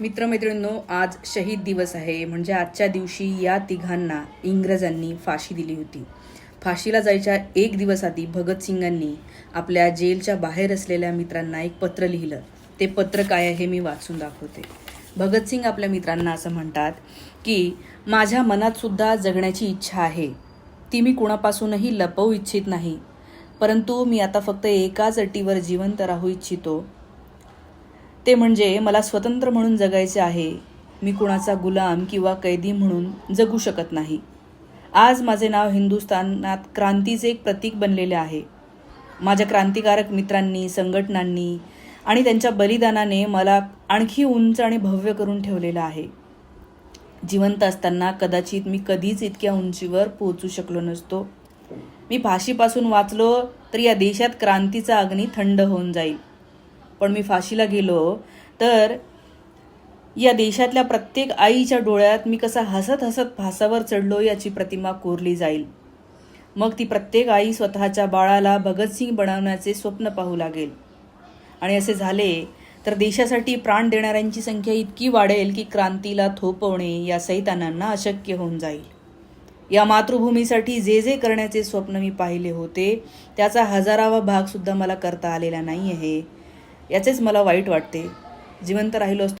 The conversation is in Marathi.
मित्रमैत्रिणींनो आज शहीद दिवस आहे. म्हणजे आजच्या दिवशी या तिघांना इंग्रजांनी फाशी दिली होती. फाशीला जायच्या एक दिवस आधी भगतसिंगांनी आपल्या जेलच्या बाहेर असलेल्या मित्रांना एक पत्र लिहिलं. ते पत्र काय आहे हे मी वाचून दाखवते. भगतसिंग आपल्या मित्रांना असं म्हणतात की माझ्या मनातसुद्धा जगण्याची इच्छा आहे. ती मी कुणापासूनही लपवू इच्छित नाही. परंतु मी आता फक्त एकाच अटीवर जिवंत राहू इच्छितो. ते म्हणजे मला स्वतंत्र म्हणून जगायचे आहे. मी कुणाचा गुलाम किंवा कैदी म्हणून जगू शकत नाही. आज माझे नाव हिंदुस्थानात क्रांतीचे एक प्रतीक बनलेले आहे. माझ्या क्रांतिकारक मित्रांनी संघटनांनी आणि त्यांच्या बलिदानाने मला आणखी उंच आणि भव्य करून ठेवलेलं आहे. जिवंत असताना कदाचित मी कधीच इतक्या उंचीवर पोहोचू शकलो नसतो. मी फाशीपासून वाचलो तर या देशात क्रांतीचा अग्नी थंड होऊन जाईल. पण मी फाशीला गेलो तर या देशातल्या प्रत्येक आईच्या डोळ्यात मी कसा हसत हसत फासावर चढलो याची प्रतिमा कोरली जाईल. मग ती प्रत्येक आई स्वतःच्या बाळाला भगतसिंग बनवण्याचे स्वप्न पाहू लागेल. आणि असे झाले तर देशासाठी प्राण देणाऱ्यांची संख्या इतकी वाढेल की क्रांतीला थोपवणे या सैतानांना अशक्य होऊन जाईल. या मातृभूमीसाठी जे जे करण्याचे स्वप्न मी पाहिले होते त्याचा हजारावा भागसुद्धा मला करता आलेला नाही आहे याचेच मला वाईट वाटते. जिवंत राहिलो असतो.